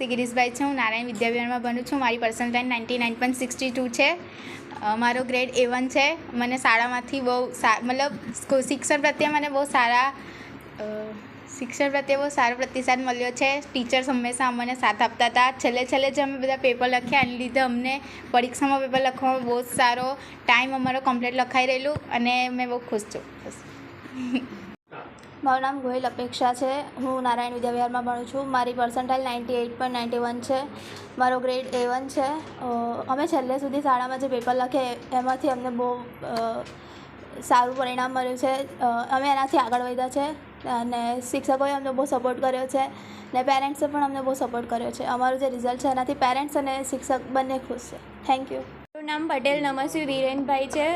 શ્રી ગિરીશભાઈ છે, હું નારાયણ વિદ્યાવિહારમાં ભણું છું. મારી percentile ninety nine point sixty two છે. મારો ગ્રેડ એ વન છે. મને શાળામાંથી બહુ મતલબ શિક્ષણ પ્રત્યે મને બહુ સારા શિક્ષણ પ્રત્યે બહુ સારો પ્રતિસાદ મળ્યો છે. ટીચર્સ હંમેશા અમને સાથ આપતા હતા. છેલ્લે છેલ્લે જે અમે બધા પેપર લખ્યા, એને લીધે અમને પરીક્ષામાં પેપર લખવામાં બહુ જ સારો ટાઈમ અમારો કમ્પ્લીટ લખાઈ રહેલું અને મેં બહુ ખુશ છું. મારું નામ ગોહિલ અપેક્ષા છે. હું નારાયણ વિદ્યાવિહારમાં ભણું છું. મારી percentile ninety eight point ninety one છે. મારો ગ્રેડ એ વન છે. અમે છેલ્લે સુધી શાળામાં જે પેપર લખે એમાંથી અમને બહુ સારું પરિણામ મળ્યું છે. અમે એનાથી આગળ વધ્યા છે. અને શિક્ષકોએ અમને બહુ સપોર્ટ કર્યો છે. ને પેરેન્ટ્સે પણ અમને બહુ સપોર્ટ કર્યો છે. અમારું જે રિઝલ્ટ છે એનાથી પેરેન્ટ્સ અને શિક્ષક બંને ખુશ છે. થેન્ક યુ મારું નામ પટેલ નમસ્વી ધીરેનભાઈ છે.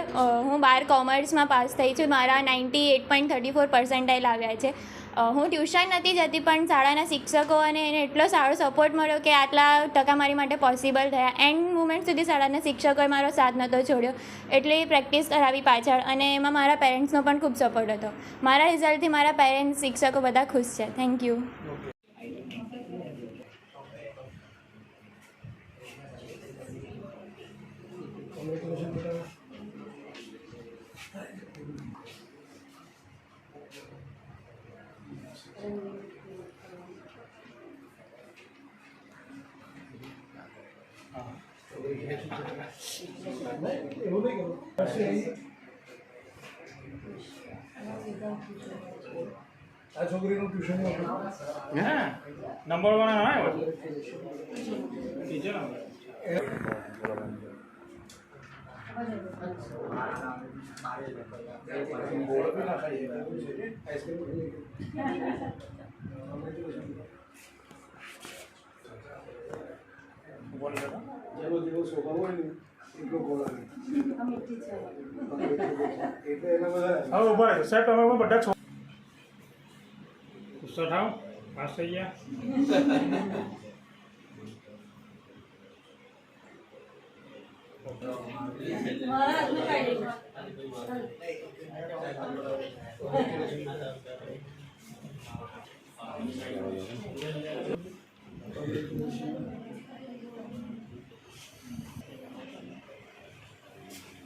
હું બાર કોમર્સમાં પાસ થઈ છું. મારા ninety eight point thirty four percentile આવ્યા છે. હું ટ્યુશન નથી જતી, પણ શાળાના શિક્ષકો અને એને એટલો સારો સપોર્ટ મળ્યો કે આટલા ટકા મારી માટે પોસિબલ થયા. એન્ડ મુમેન્ટ સુધી શાળાના શિક્ષકોએ મારો સાથ નહોતો છોડ્યો. એટલે પ્રેક્ટિસ કરાવી પાછળ અને એમાં મારા પેરેન્ટ્સનો પણ ખૂબ સપોર્ટ હતો. મારા રિઝલ્ટથી મારા પેરેન્ટ્સ શિક્ષકો બધા ખુશ છે. થેન્ક યુ છોકરીનું ટ્યુશન હે નંબર વન આવ્યો ટીચર જેવો જેવો સ્વભાવ હોય ને એટલો ગોળ આવે એટલે એના બધા હવે ઊભા રહે સાહેબ તમે બધા છો ગુસ્સો થાવ પાસ થઈ ગયા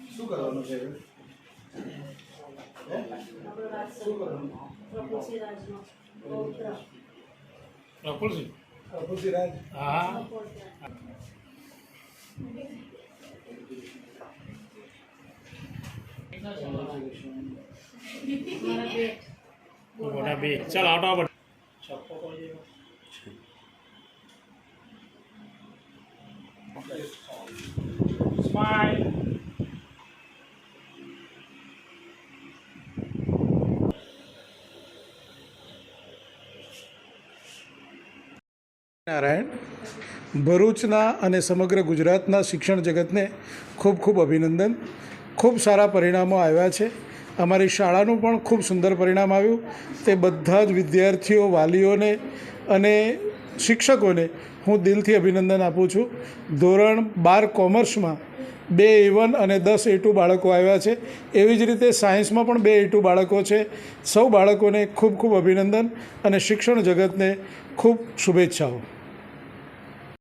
શું કરવાનું છે? શું કરવાનું પ્રફુલસિંહ અપુસી રાજ. હા મોટા બે ચાલ આટો. સ્માઈલ નારાયણ, ભરૂચના અને સમગ્ર ગુજરાતના શિક્ષણ જગતને ખૂબ ખૂબ અભિનંદન ખૂબ સારા પરિણામો આવ્યા છે. અમારી શાળાનું પણ ખૂબ સુંદર પરિણામ આવ્યું. તે બધા જ વિદ્યાર્થીઓ, વાલીઓને અને શિક્ષકોને હું દિલથી અભિનંદન આપું છું. ધોરણ બાર કોમર્સમાં બે એ વન અને દસ એ ટુ બાળકો આવ્યા છે. એવી જ રીતે સાયન્સમાં પણ બે એ ટુ બાળકો છે. સૌ બાળકોને ખૂબ ખૂબ અભિનંદન અને શિક્ષણ જગતને ખૂબ શુભેચ્છાઓ.